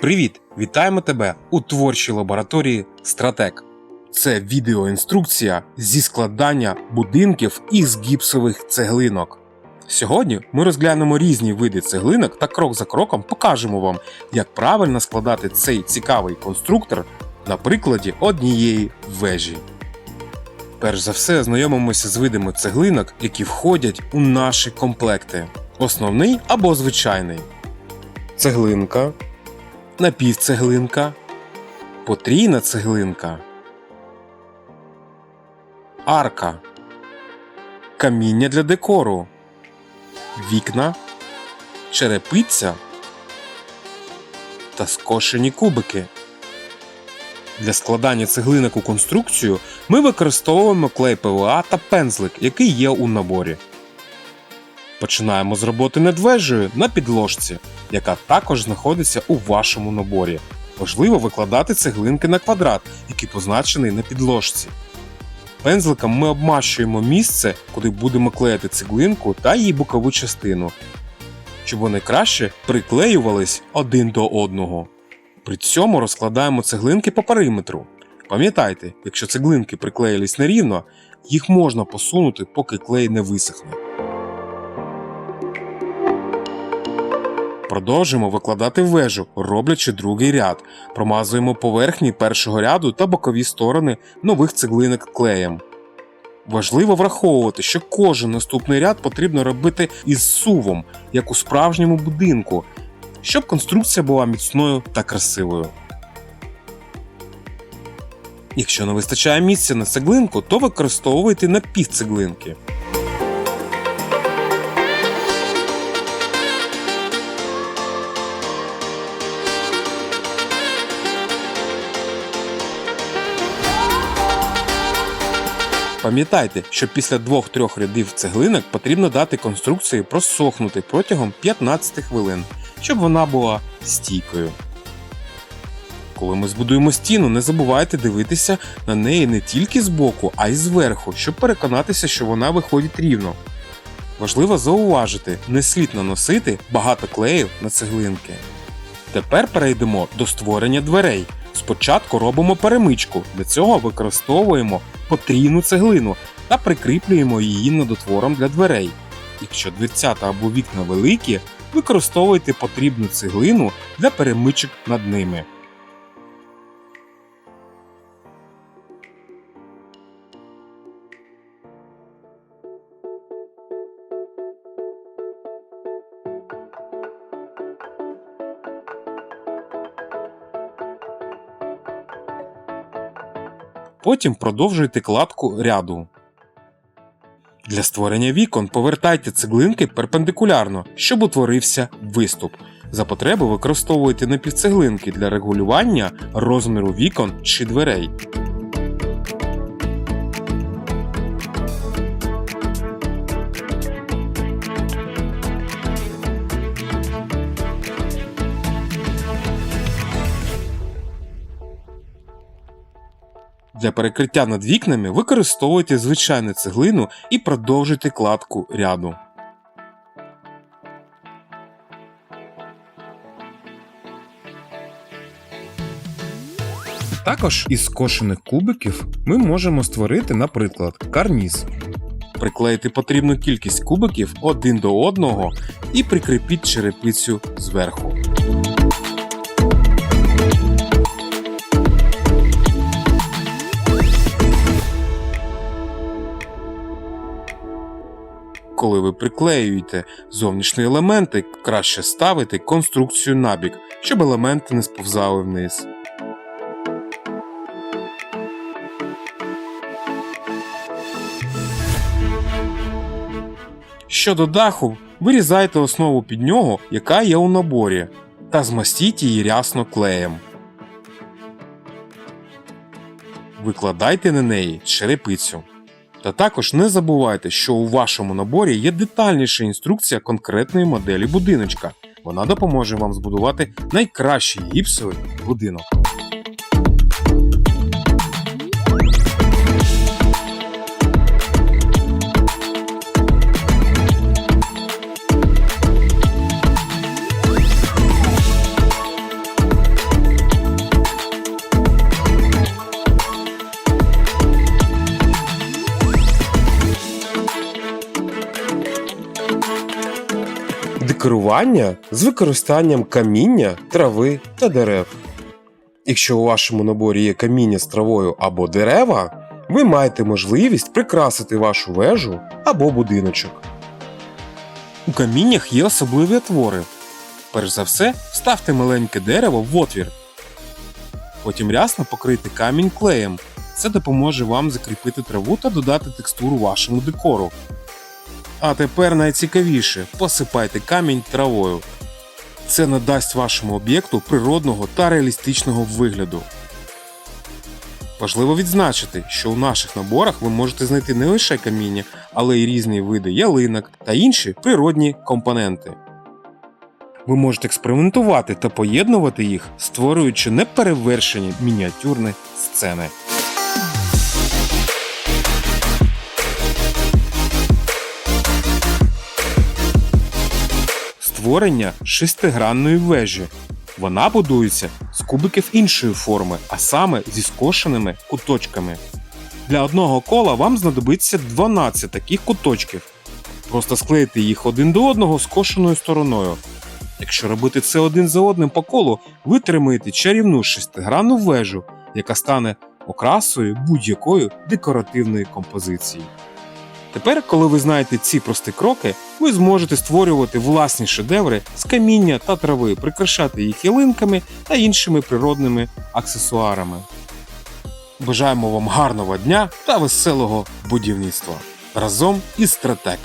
Привіт! Вітаємо тебе у творчій лабораторії Стратек. Це відеоінструкція зі складання будинків із гіпсових цеглинок. Сьогодні ми розглянемо різні види цеглинок та крок за кроком покажемо вам, як правильно складати цей цікавий конструктор на прикладі однієї вежі. Перш за все, знайомимося з видами цеглинок, які входять у наші комплекти: основний або звичайний. Цеглинка, напівцеглинка, потрійна цеглинка, арка, каміння для декору, вікна, черепиця. Та скошені кубики. Для складання цеглинок у конструкцію ми використовуємо клей ПВА та пензлик, який є у наборі. Починаємо з роботи над вежею на підложці, яка також знаходиться у вашому наборі. Важливо викладати цеглинки на квадрат, який позначений на підложці. Пензликом ми обмащуємо місце, куди будемо клеїти цеглинку та її бокову частину, щоб вони краще приклеювались один до одного. При цьому розкладаємо цеглинки по периметру. Пам'ятайте, якщо цеглинки приклеїлись нерівно, їх можна посунути, поки клей не висохне. Продовжуємо викладати вежу, роблячи другий ряд. Промазуємо поверхні першого ряду та бокові сторони нових цеглинок клеєм. Важливо враховувати, що кожен наступний ряд потрібно робити із сувом, як у справжньому будинку, щоб конструкція була міцною та красивою. Якщо не вистачає місця на цеглинку, то використовуйте напівцеглинки. Пам'ятайте, що після 2-3 рядів цеглинок потрібно дати конструкції просохнути протягом 15 хвилин, щоб вона була стійкою. Коли ми збудуємо стіну, не забувайте дивитися на неї не тільки збоку, а й зверху, щоб переконатися, що вона виходить рівно. Важливо зауважити, не слід наносити багато клеїв на цеглинки. Тепер перейдемо до створення дверей. Спочатку робимо перемичку, для цього використовуємо потрійну цеглину та прикріплюємо її недотвором для дверей. Якщо дверцята або вікна великі, використовуйте потрібну цеглину для перемичок над ними. Потім продовжуйте кладку ряду. Для створення вікон повертайте цеглинки перпендикулярно, щоб утворився виступ. За потреби використовуйте напівцеглинки для регулювання розміру вікон чи дверей. Для перекриття над вікнами використовуйте звичайну цеглину і продовжуйте кладку ряду. Також із скошених кубиків ми можемо створити, наприклад, карніз. Приклеїти потрібну кількість кубиків один до одного і прикріпіть черепицю зверху. Коли ви приклеюєте зовнішні елементи, краще ставити конструкцію набік, щоб елементи не сповзали вниз. Щодо даху, вирізайте основу під нього, яка є у наборі, та змастіть її рясно клеєм. Викладайте на неї черепицю. Та також не забувайте, що у вашому наборі є детальніша інструкція конкретної моделі будиночка. Вона допоможе вам збудувати найкращий гіпсовий будинок. Будування з використанням каміння, трави та дерев. Якщо у вашому наборі є каміння з травою або дерева, ви маєте можливість прикрасити вашу вежу або будиночок. У каміннях є особливі отвори. Перш за все, вставте маленьке дерево в отвір. Потім рясно покрийте камінь клеєм. Це допоможе вам закріпити траву та додати текстуру вашому декору. А тепер найцікавіше посипайте камінь травою. Це надасть вашому об'єкту природного та реалістичного вигляду. Важливо відзначити, що у наших наборах ви можете знайти не лише каміння, але й різні види ялинок та інші природні компоненти. Ви можете експериментувати та поєднувати їх, створюючи неперевершені мініатюрні сцени. Створення шестигранної вежі. Вона будується з кубиків іншої форми, а саме зі скошеними куточками. Для одного кола вам знадобиться 12 таких куточків. Просто склейте їх один до одного скошеною стороною. Якщо робити це один за одним по колу, ви отримаєте чарівну шестигранну вежу, яка стане окрасою будь-якої декоративної композиції. Тепер, коли ви знаєте ці прості кроки, ви зможете створювати власні шедеври з каміння та трави, прикрашати їх ялинками та іншими природними аксесуарами. Бажаємо вам гарного дня та веселого будівництва разом із Стратек.